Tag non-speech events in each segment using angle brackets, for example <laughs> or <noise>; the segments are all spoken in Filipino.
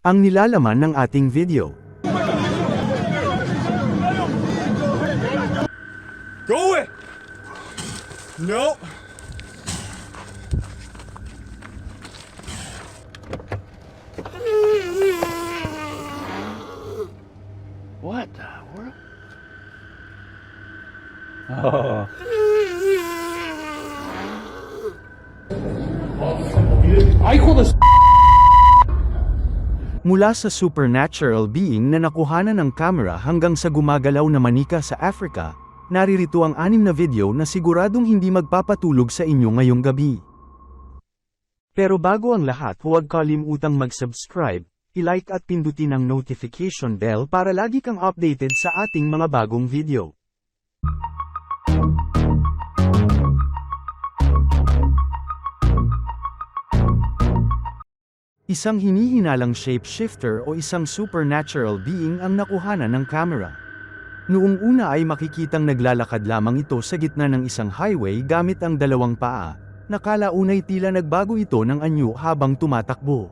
Ang nilalaman ng ating video. Go away! No! What the world? Oh. I call this Mula sa supernatural being na nakuhanan ng camera hanggang sa gumagalaw na manika sa Africa, naririto ang anim na video na siguradong hindi magpapatulog sa inyo ngayong gabi. Pero bago ang lahat huwag kalimutang mag-subscribe, i-like at pindutin ang notification bell para lagi kang updated sa ating mga bagong video. Isang hinihinalang shapeshifter o isang supernatural being ang nakuhanan ng camera. Noong una ay makikitang naglalakad lamang ito sa gitna ng isang highway gamit ang dalawang paa, nakalaunay tila nagbago ito ng anyo habang tumatakbo.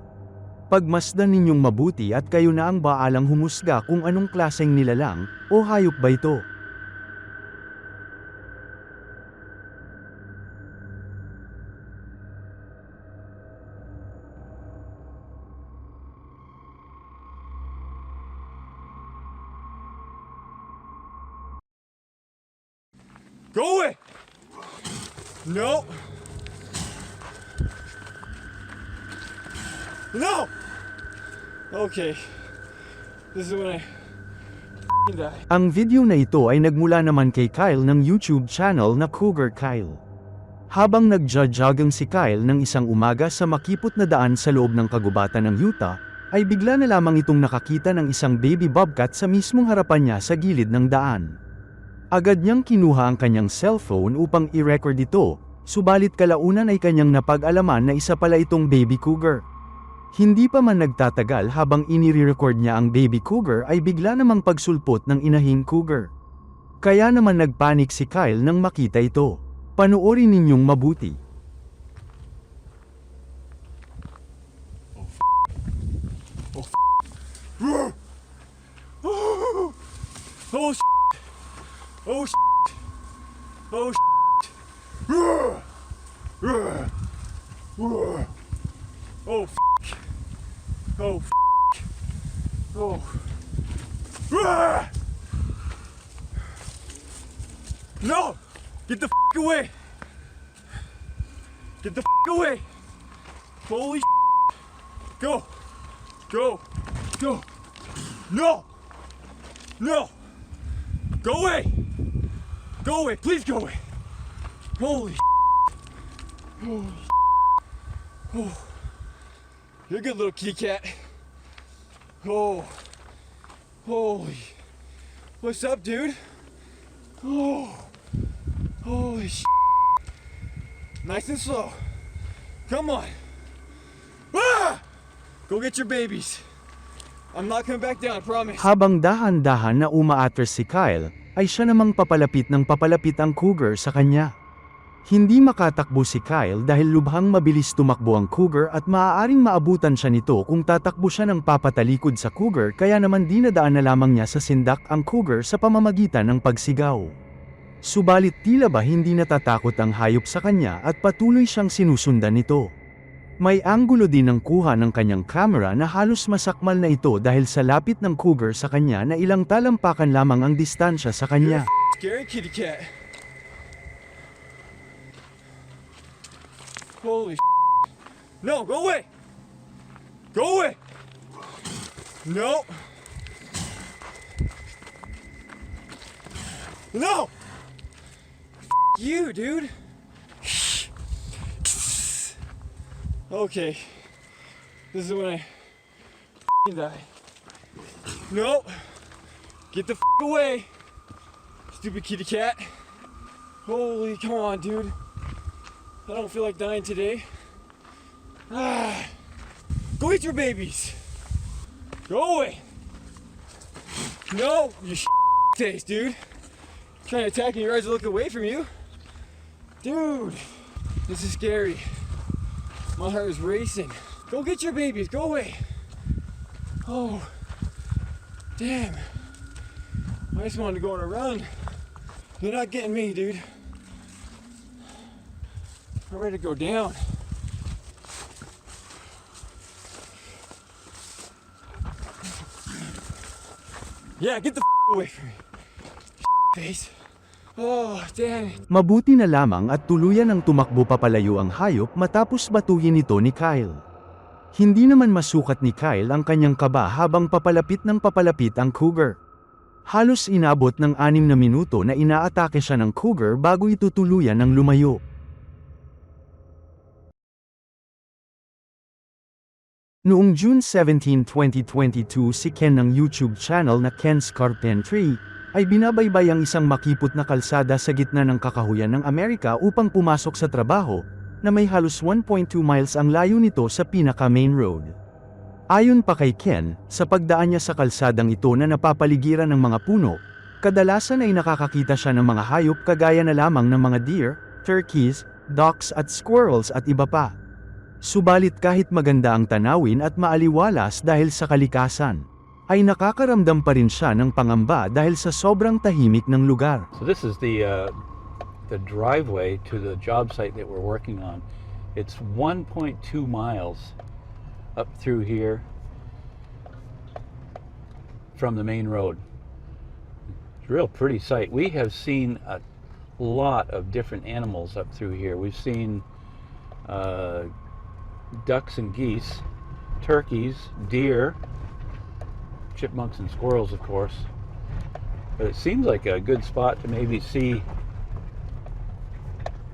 Pagmasdan ninyong mabuti at kayo na ang baalang humusga kung anong klaseng nilalang o hayop ba ito. Go away! No! No! Okay. This is when I die. Ang video na ito ay nagmula naman kay Kyle ng YouTube channel na Cougar Kyle. Habang nagja-jogging si Kyle ng isang umaga sa makipot na daan sa loob ng kagubatan ng Utah, ay bigla na lamang itong nakakita ng isang baby bobcat sa mismong harapan niya sa gilid ng daan. Agad niyang kinuha ang kanyang cellphone upang i-record ito, subalit kalaunan ay kanyang napag-alaman na isa pala itong baby cougar. Hindi pa man nagtatagal habang inire-record niya ang baby cougar ay bigla namang pagsulpot ng inahing cougar. Kaya naman nagpanik si Kyle nang makita ito. Panoorin ninyong mabuti. Oh sh! Oh sh! Oh sh! Oh f! Oh f! Oh. No! Get the away! Get the away! Holy Go! Go! Go! No! No! Go away! Go away! Please go away! Holy Holy Oh. You're a good little kitty cat. Oh. Holy. What's up, dude? Oh. Holy sh. Nice and slow. Come on. Ah! Go get your babies. I'm not coming back down, promise. Habang dahan-dahan na umaatras si Kyle, ay siya namang papalapit ng papalapit ang cougar sa kanya. Hindi makatakbo si Kyle dahil lubhang mabilis tumakbo ang cougar at maaaring maabutan siya nito kung tatakbo siya ng papatalikod sa cougar kaya naman dinadaan na lamang niya sa sindak ang cougar sa pamamagitan ng pagsigaw. Subalit tila ba hindi natatakot ang hayop sa kanya at patuloy siyang sinusundan nito. May anggulo din ng kuha ng kanyang camera na halos masakmal na ito dahil sa lapit ng cougar sa kanya na ilang talampakan lamang ang distansya sa kanya. Scary kitty cat. Holy No, go away! Go away! No! No! you, dude! Okay. This is when I die. No! Get the away! Stupid kitty cat. Holy, come on, dude. I don't feel like dying today. Ah. Go eat your babies. Go away. No, you taste, dude. Trying to attack and your eyes looking away from you. Dude, this is scary. My heart is racing. Go get your babies. Go away. Oh, damn. I just wanted to go on a run. You're not getting me, dude. I'm ready to go down. Yeah, get the away from me. Face. Oh, damn it. Mabuti na lamang at tuluyan ang tumakbo papalayo ang hayop matapos batuhin ito ni Kyle. Hindi naman masukat ni Kyle ang kanyang kaba habang papalapit ng papalapit ang cougar. Halos inabot ng anim na minuto na inaatake siya ng cougar bago ito tuluyan ng lumayo. Noong June 17, 2022 si Ken ng YouTube channel na Ken's Carpentry, ay binabaybay ang isang makipot na kalsada sa gitna ng kakahuyan ng Amerika upang pumasok sa trabaho, na may halos 1.2 miles ang layo nito sa pinaka-main road. Ayon pa kay Ken, sa pagdaan niya sa kalsadang ito na napapaligiran ng mga puno, kadalasan ay nakakakita siya ng mga hayop kagaya na lamang ng mga deer, turkeys, ducks at squirrels at iba pa. Subalit kahit maganda ang tanawin at maaliwalas dahil sa kalikasan, ay nakakaramdam pa rin siya ng pangamba dahil sa sobrang tahimik ng lugar. So this is the uh, the driveway to the job site that we're working on. It's 1.2 miles up through here from the main road. It's a real pretty sight. We have seen a lot of different animals up through here. We've seen uh, ducks and geese, turkeys, deer, chipmunks and squirrels, of course. But it seems like a good spot to maybe see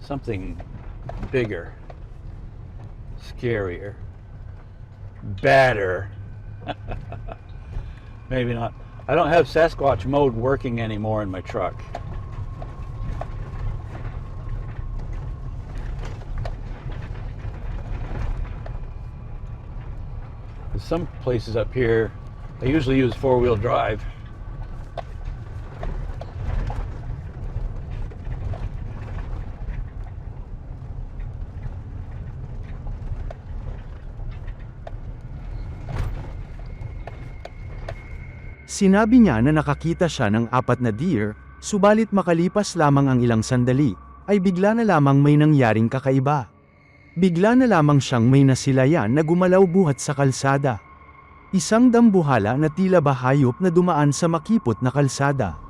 something bigger, scarier, badder. <laughs> maybe not. I don't have Sasquatch mode working anymore in my truck. Some places up here, I usually use four wheel drive. Sinabi niya na nakakita siya ng apat na deer, subalit makalipas lamang ang ilang sandali, ay bigla na lamang may nangyaring kakaiba. Bigla na lamang siyang may nasilayan na gumalaw buhat sa kalsada. Isang dambuhala na tila ba hayop na dumaan sa makipot na kalsada.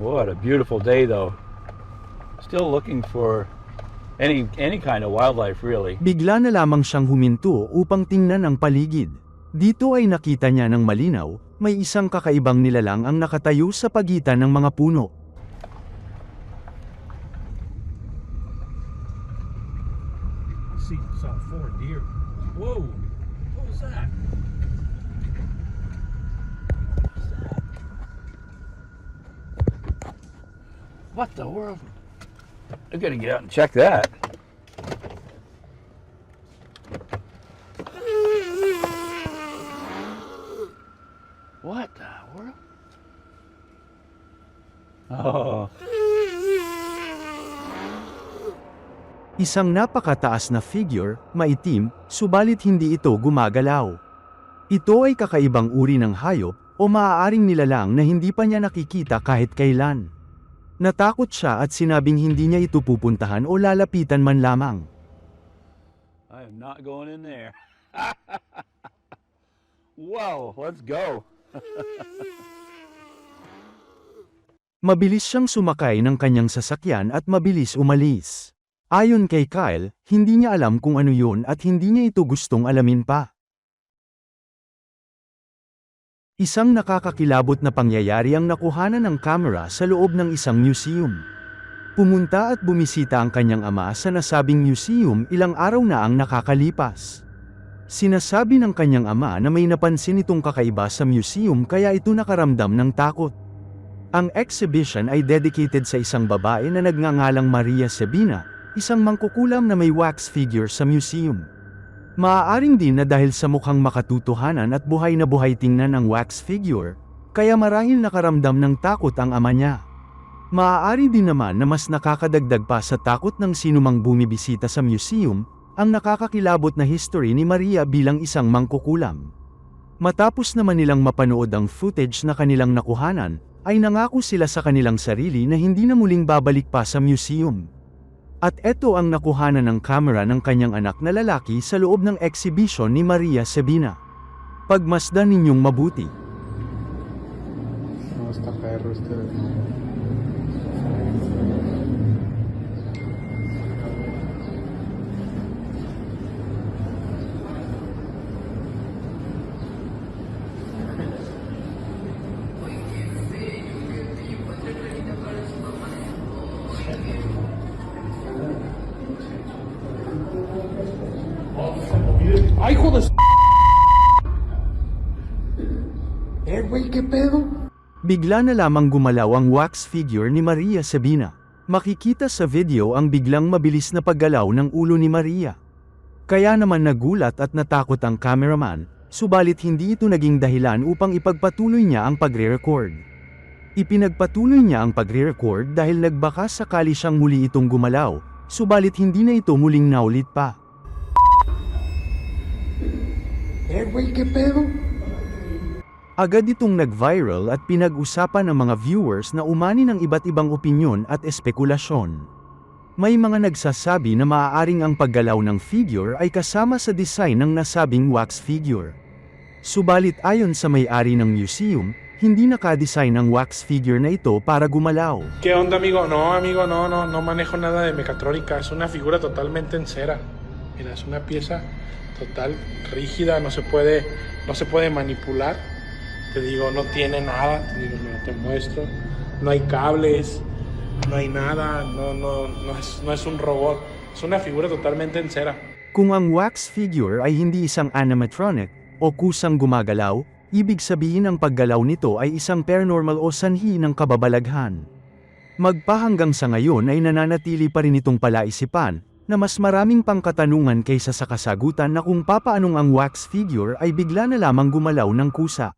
What a beautiful day, though. Still looking for any any kind of wildlife, really. Bigla na lamang siyang huminto upang tingnan ang paligid. Dito ay nakita niya ng malinaw, may isang kakaibang nilalang ang nakatayo sa pagitan ng mga puno. See, saw four deer. Whoa! What was that? What the world? I gotta get out and check that. What the world? Oh. Isang napakataas na figure, maitim, subalit hindi ito gumagalaw. Ito ay kakaibang uri ng hayop, o maaaring nilalang na hindi pa niya nakikita kahit kailan. Natakot siya at sinabing hindi niya ito pupuntahan o lalapitan man lamang. I am not going in there. <laughs> Whoa, let's go. <laughs> Mabilis siyang sumakay ng kanyang sasakyan at mabilis umalis. Ayon kay Kyle, hindi niya alam kung ano yun at hindi niya ito gustong alamin pa. Isang nakakakilabot na pangyayari ang nakuhanan ng kamera sa loob ng isang museum. Pumunta at bumisita ang kanyang ama sa nasabing museum ilang araw na ang nakakalipas. Sinasabi ng kanyang ama na may napansin itong kakaiba sa museum kaya ito nakaramdam ng takot. Ang exhibition ay dedicated sa isang babae na nagngangalang Maria Sabina, isang mangkukulam na may wax figure sa museum. Maaaring din na dahil sa mukhang makatutuhanan at buhay na buhay tingnan ang wax figure, kaya marahil nakaramdam ng takot ang ama niya. Maaari din naman na mas nakakadagdag pa sa takot ng sinumang bumibisita sa museum, ang nakakakilabot na history ni Maria bilang isang mangkukulam. Matapos naman nilang mapanood ang footage na kanilang nakuhanan, ay nangako sila sa kanilang sarili na hindi na muling babalik pa sa museum. At eto ang nakuhanan ng kamera ng kanyang anak na lalaki sa loob ng exhibition ni Maria Sabina. Pagmasdan ninyong mabuti. No, Bigla na lamang gumalaw ang wax figure ni Maria Sabina. Makikita sa video ang biglang mabilis na paggalaw ng ulo ni Maria. Kaya naman nagulat at natakot ang cameraman, subalit hindi ito naging dahilan upang ipagpatuloy niya ang pagre-record. Ipinagpatuloy niya ang pagre-record dahil nagbaka sakali siyang muli itong gumalaw, subalit hindi na ito muling naulit pa. Güey, ¿qué pedo? Agad itong nag-viral at pinag-usapan ng mga viewers na umani ng iba't ibang opinyon at espekulasyon. May mga nagsasabi na maaaring ang paggalaw ng figure ay kasama sa design ng nasabing wax figure. Subalit ayon sa may-ari ng museum, hindi nakadesign ang wax figure na ito para gumalaw. ¿Qué onda, amigo? No, amigo, no, no, no manejo nada de mecatrónica. Es una figura totalmente en cera. Mira, es una pieza total rígida, no se puede, no se puede manipular. Te digo, no tiene nada. Te digo, mira, te muestro. No hay cables, no hay nada, no, no, no es, no es un robot. Es una figura totalmente en cera. Kung ang wax figure ay hindi isang animatronic o kusang gumagalaw, ibig sabihin ang paggalaw nito ay isang paranormal o sanhi ng kababalaghan. Magpahanggang sa ngayon ay nananatili pa rin itong palaisipan, na mas maraming pang katanungan kaysa sa kasagutan na kung papaanong ang wax figure ay bigla na lamang gumalaw ng kusa.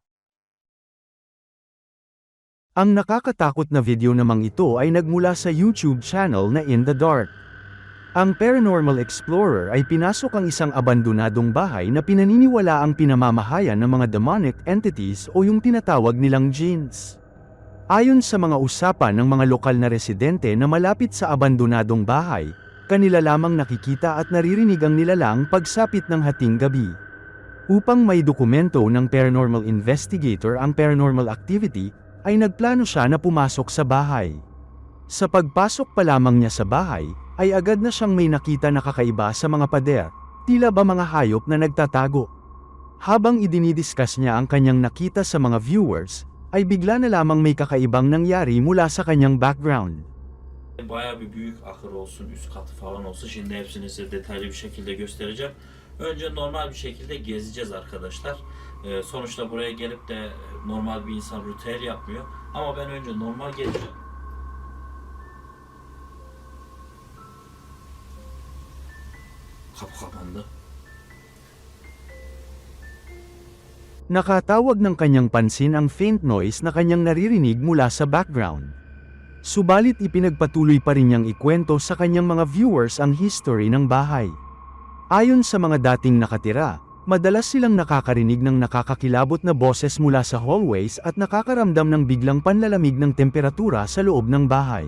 Ang nakakatakot na video namang ito ay nagmula sa YouTube channel na In the Dark. Ang Paranormal Explorer ay pinasok ang isang abandonadong bahay na pinaniniwala ang pinamamahayan ng mga demonic entities o yung tinatawag nilang jinns. Ayon sa mga usapan ng mga lokal na residente na malapit sa abandonadong bahay, kanila lamang nakikita at naririnig ang nilalang pagsapit ng hating gabi. Upang may dokumento ng paranormal investigator ang paranormal activity, ay nagplano siya na pumasok sa bahay. Sa pagpasok pa lamang niya sa bahay, ay agad na siyang may nakita na kakaiba sa mga pader, tila ba mga hayop na nagtatago. Habang idinidiscuss niya ang kanyang nakita sa mga viewers, ay bigla na lamang may kakaibang nangyari mula sa kanyang background. Bayağı bir büyük ahır olsun, üst katı falan olsun. Şimdi hepsini size detaylı bir şekilde göstereceğim. Önce normal bir şekilde gezeceğiz arkadaşlar. Ee, sonuçta buraya gelip de normal bir insan ritüel yapmıyor. Ama ben önce normal gezeceğim. Kapı kapandı. Nakatawag ng kanyang pansin ang faint noise na kanyang naririnig mula sa background. Subalit ipinagpatuloy pa rin niyang ikwento sa kanyang mga viewers ang history ng bahay. Ayon sa mga dating nakatira, madalas silang nakakarinig ng nakakakilabot na boses mula sa hallways at nakakaramdam ng biglang panlalamig ng temperatura sa loob ng bahay.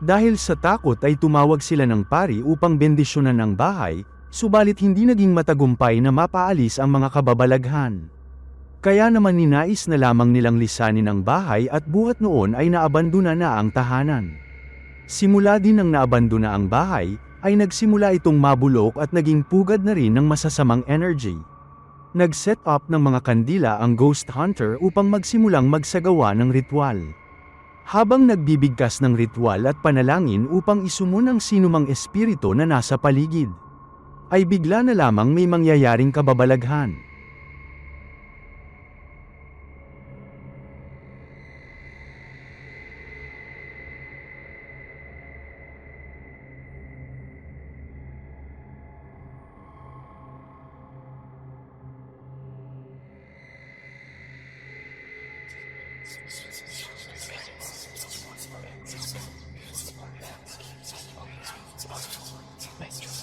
Dahil sa takot ay tumawag sila ng pari upang bendisyonan ang bahay, subalit hindi naging matagumpay na mapaalis ang mga kababalaghan. Kaya naman ninais na lamang nilang lisanin ang bahay at buhat noon ay naabandona na ang tahanan. Simula din nang naabandona ang bahay, ay nagsimula itong mabulok at naging pugad na rin ng masasamang energy. Nag-set up ng mga kandila ang ghost hunter upang magsimulang magsagawa ng ritual. Habang nagbibigkas ng ritual at panalangin upang isumun ang sinumang espiritu na nasa paligid, ay bigla na lamang may mangyayaring kababalaghan. Maestro.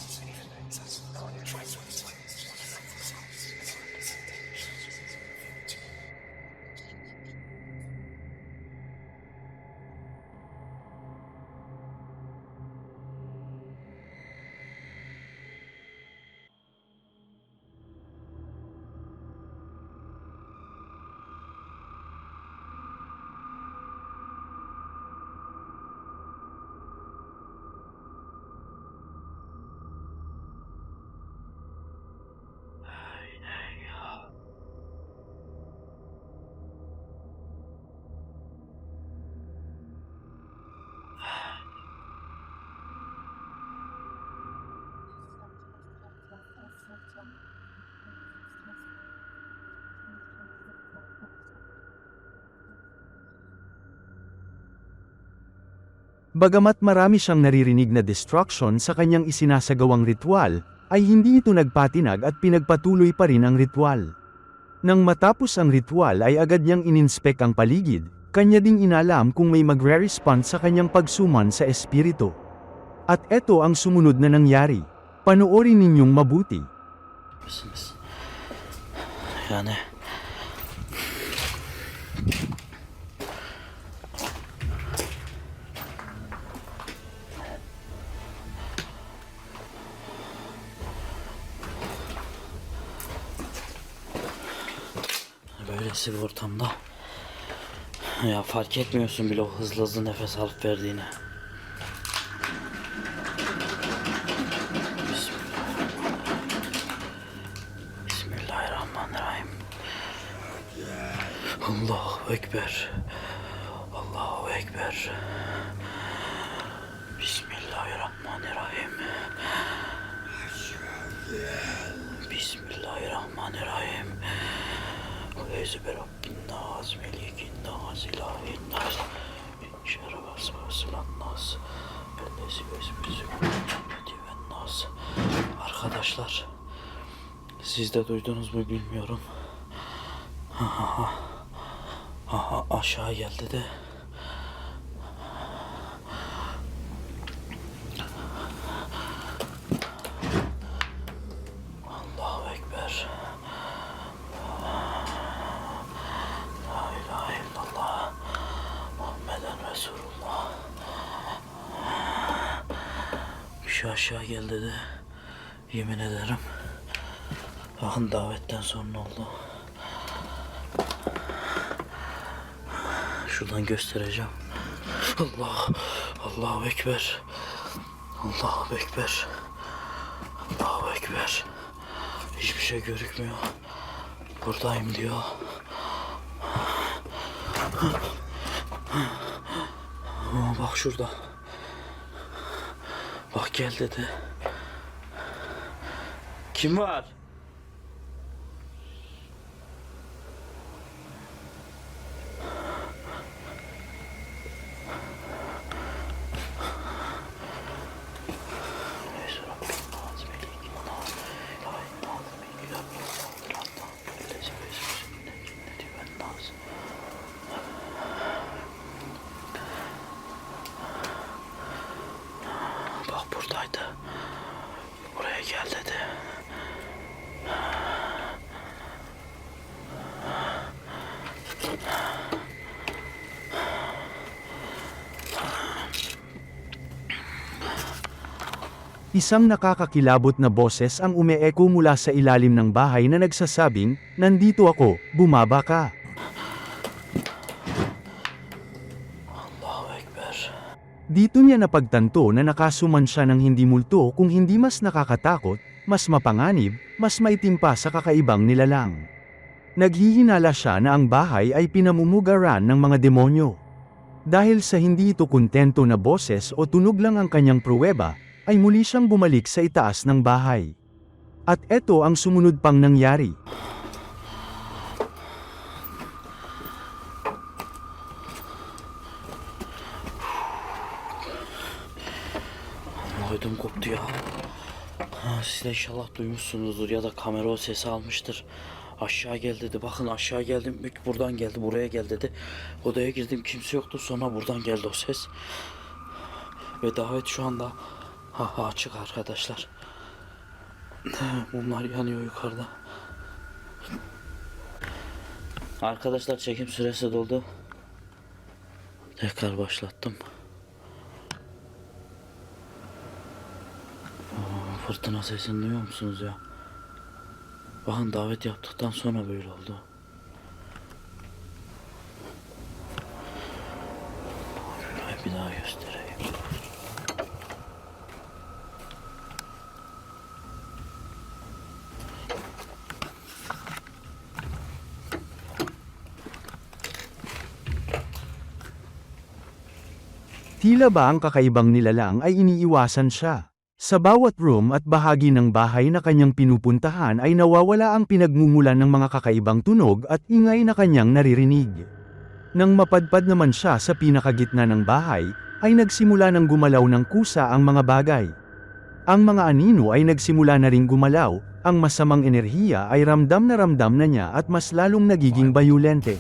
Bagamat marami siyang naririnig na destruction sa kanyang isinasagawang ritual, ay hindi ito nagpatinag at pinagpatuloy pa rin ang ritual. Nang matapos ang ritual ay agad niyang ininspek ang paligid, kanya ding inalam kung may magre-respond sa kanyang pagsuman sa espiritu. At eto ang sumunod na nangyari. Panoorin ninyong mabuti. Yani böylesi bir ortamda ya fark etmiyorsun bile o hızlı hızlı nefes alıp verdiğini. Bismillahirrahmanirrahim. Allahu Ekber. Allahu Ekber. Arkadaşlar, siz de duydunuz mu bilmiyorum. Aha, aha aşağı geldi de. Allahu Ekber. La ilahe illallah. Muhammeden Resulullah. Bir şey aşağı gel dedi. Yemin ederim. Bakın davetten sonra oldu. Göstereceğim. Allah, Allahu Ekber. Allahu Ekber. Allahu Ekber. Hiçbir şey görükmüyor. Buradayım diyor. Aa, bak şurada. Bak gel dedi. Kim var? Isang nakakakilabot na boses ang umeeko mula sa ilalim ng bahay na nagsasabing, Nandito ako, bumaba ka. Dito niya napagtanto na nakasuman siya ng hindi multo kung hindi mas nakakatakot, mas mapanganib, mas maitim pa sa kakaibang nilalang. Naghihinala siya na ang bahay ay pinamumugaran ng mga demonyo. Dahil sa hindi ito kontento na boses o tunog lang ang kanyang pruweba, ay muli siyang bumalik sa itaas ng bahay. At eto ang sumunod pang nangyari. Ödüm koptu ya. Ha, siz de inşallah duymuşsunuzdur ya da kamera o sesi almıştır. Aşağı gel dedi. Bakın aşağı geldim. İlk buradan geldi. Buraya gel dedi. Odaya girdim. Kimse yoktu. Sonra buradan geldi o ses. Ve davet şu anda ha, açık arkadaşlar. Mumlar yanıyor yukarıda. Arkadaşlar çekim süresi doldu. Tekrar başlattım. Fırtına sesini duyuyor musunuz ya? Bakın davet yaptıktan sonra böyle oldu. Bir daha göstereyim. Tila ba ang kakaibang nilalang ay iniiwasan siya? Sa bawat room at bahagi ng bahay na kanyang pinupuntahan ay nawawala ang pinagmumulan ng mga kakaibang tunog at ingay na kanyang naririnig. Nang mapadpad naman siya sa pinakagitna ng bahay, ay nagsimula ng gumalaw ng kusa ang mga bagay. Ang mga anino ay nagsimula na ring gumalaw, ang masamang enerhiya ay ramdam na ramdam na niya at mas lalong nagiging bayulente.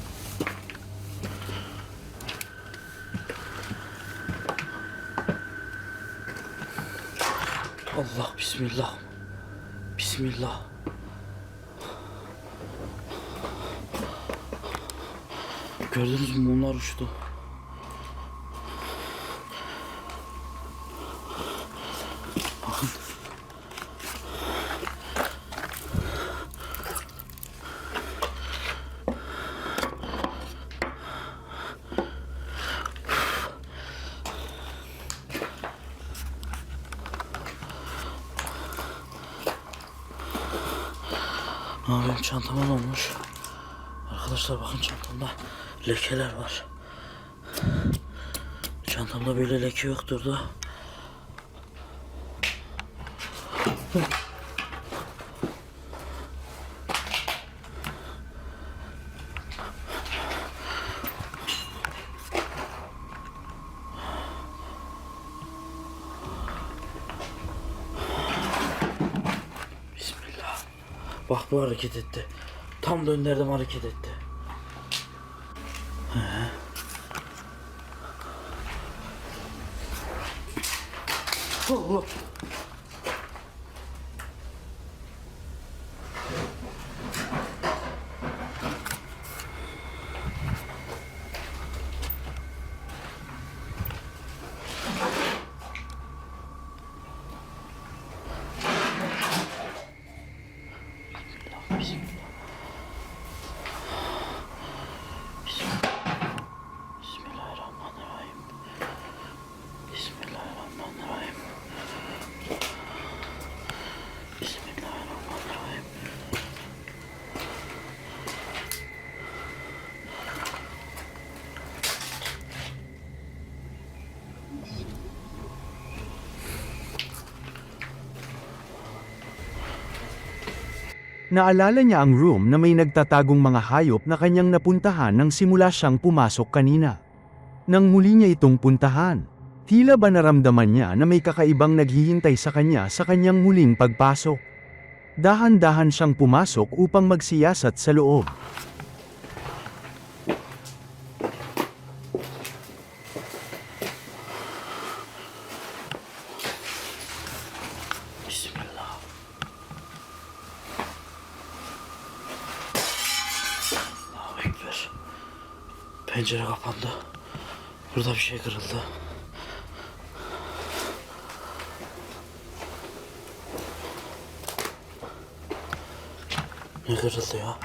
Allah bismillah. Bismillah. Gördünüz mü mumlar uçtu. Bakın. Aa, benim çantama olmuş? Arkadaşlar bakın çantamda lekeler var. Çantamda böyle leke yoktur da. Bu hareket etti. Tam döndürdüm hareket etti. He. Allah. Naalala niya ang room na may nagtatagong mga hayop na kanyang napuntahan nang simula siyang pumasok kanina. Nang muli niya itong puntahan, tila ba naramdaman niya na may kakaibang naghihintay sa kanya sa kanyang muling pagpasok. Dahan-dahan siyang pumasok upang magsiyasat sa loob. Pencere kapandı. Burada bir şey kırıldı. Ne kırıldı ya?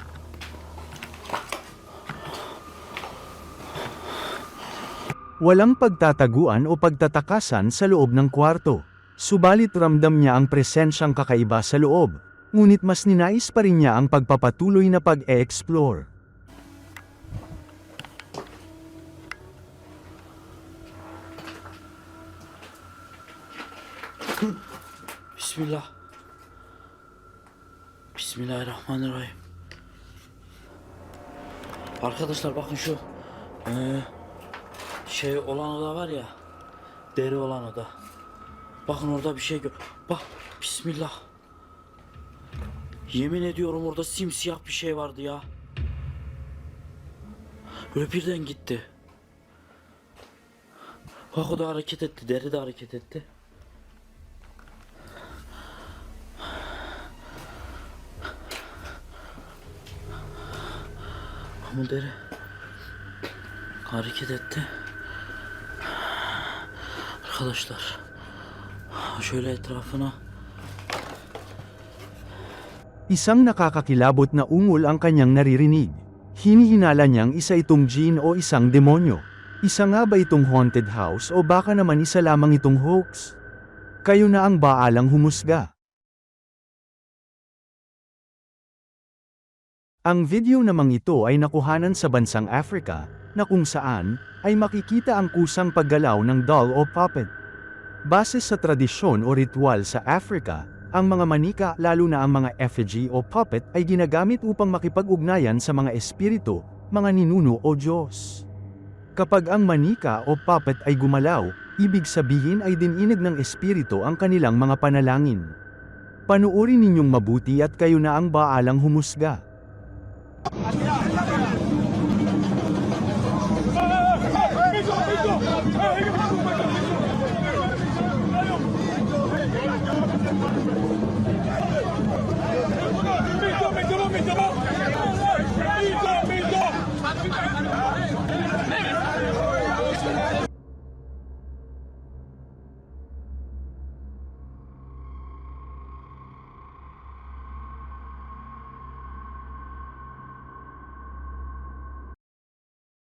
Walang pagtataguan o pagtatakasan sa loob ng kwarto. Subalit ramdam niya ang presensyang kakaiba sa loob, ngunit mas ninais pa rin niya ang pagpapatuloy na pag-e-explore. Bismillah. Bismillahirrahmanirrahim. Arkadaşlar bakın şu eee, şey olan oda var ya deri olan oda. Bakın orada bir şey gör. Bak Bismillah. Yemin ediyorum orada simsiyah bir şey vardı ya. Böyle birden gitti. Bak o da hareket etti. Deri de hareket etti. Ama deri hareket etti. Arkadaşlar şöyle etrafına Isang nakakakilabot na ungol ang kanyang naririnig. Hinihinala niyang isa itong Jean o isang demonyo. Isa nga ba itong haunted house o baka naman isa lamang itong hoax? Kayo na ang baalang humusga. Ang video namang ito ay nakuhanan sa bansang Africa, na kung saan, ay makikita ang kusang paggalaw ng doll o puppet. Base sa tradisyon o ritual sa Africa, ang mga manika lalo na ang mga effigy o puppet ay ginagamit upang makipag-ugnayan sa mga espiritu, mga ninuno o Diyos. Kapag ang manika o puppet ay gumalaw, ibig sabihin ay dininig ng espiritu ang kanilang mga panalangin. Panuorin ninyong mabuti at kayo na ang baalang humusga. Yeah.